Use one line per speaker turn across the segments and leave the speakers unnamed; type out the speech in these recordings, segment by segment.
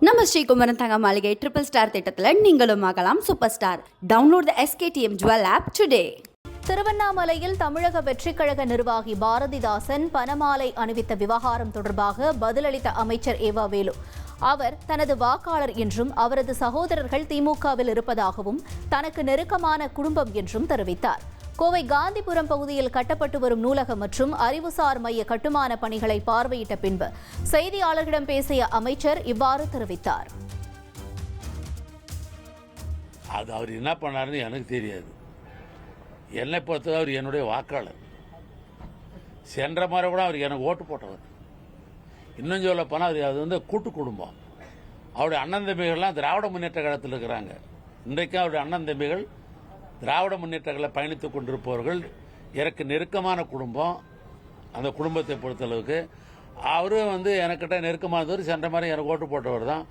நம்ம ஸ்ரீகுமரன் தங்க மாளிகை ட்ரிபிள் ஸ்டார் திட்டத்தில் நீங்களும் ஆகலாம் super star download the SKTM jewel app today
திருவண்ணாமலையில் தமிழக வெற்றிக் கழக நிர்வாகி பாரதிதாசன் பனமாலை அணிவித்த விவகாரம் தொடர்பாக பதிலளித்த அமைச்சர் ஏவா வேலு. அவர் தனது வாக்காளர் என்றும் அவரது சகோதரர்கள் திமுகவில் இருப்பதாகவும் தனக்கு நெருக்கமான குடும்பம் என்றும் தெரிவித்தார். கோவை காந்திபுரம் பகுதியில் கட்டப்பட்டு வரும் நூலகம் மற்றும் அறிவுசார் மைய கட்டுமான பணிகளை பார்வையிட்ட பின்பு செய்தியாளர்களிடம் பேசிய அமைச்சர் இவ்வாறு தெரிவித்தார்.
அது அவர் என்ன பண்ணாருன்னு எனக்கு தெரியாது. என்னை பொறுத்தவரை அவர் என்னுடைய வாக்காளர். சென்ற முறை கூட அவர் எனக்கு ஓட்டு போட்டவர். இன்னும் சொல்ல போனால் அது அது வந்து கூட்டு குடும்பம். அவருடைய அண்ணன் தம்பிகள்லாம் திராவிட முன்னேற்ற கழகத்தில் இருக்கிறாங்க. இன்றைக்கும் அவருடைய அண்ணன் தம்பிகள் திராவிட முன்னேற்றங்களை பயணித்துக் கொண்டிருப்பவர்கள் எனக்கு நெருக்கமான குடும்பம் அந்த குடும்பத்தை பொறுத்தளவுக்கு அவரும் வந்து எனக்கிட்ட நெருக்கமானவர் சென்ற மாதிரி எனக்கு ஓட்டு போட்டவர் தான்.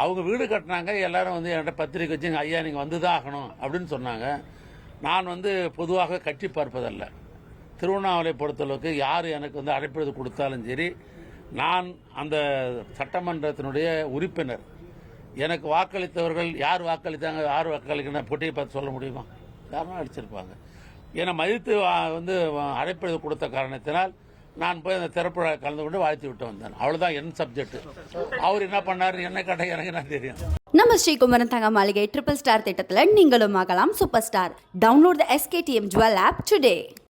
அவங்க வீடு கட்டினாங்க எல்லாரும் வந்து என்கிட்ட பத்திரிக்கை வச்சு ஐயா நீங்கள் வந்து தான் ஆகணும் அப்படின்னு சொன்னாங்க. நான் வந்து பொதுவாக கட்சி பார்ப்பதல்ல. திருவண்ணாமலை பொறுத்தளவுக்கு யார் எனக்கு வந்து அழைப்பது கொடுத்தாலும் சரி நான் அந்த சட்டமன்றத்தினுடைய உறுப்பினர் எனக்கு வாக்களித்தவர்கள் யார் வாக்களித்தாங்க யார் வாக்களிக்கணும் போட்டியை பார்த்து சொல்ல முடியுமா? யாரும் அடிச்சிருப்பாங்க. என்னை மதித்து வந்து அழைப்பு கொடுத்த காரணத்தினால் நான் போய் அந்த திறப்புழா கலந்து கொண்டு வாழ்த்து விட்டு வந்தேன். அவ்வளோதான் என் சப்ஜெக்ட் அவர் என்ன பண்ணார் என்ன கேட்டால் எனக்கு என்ன தெரியும்.
நம்ம ஸ்ரீகுமரன் தங்க மாளிகை ட்ரிபிள் ஸ்டார் திட்டத்தில் நீங்களும் ஆகலாம் super star download the SKTM jewel app today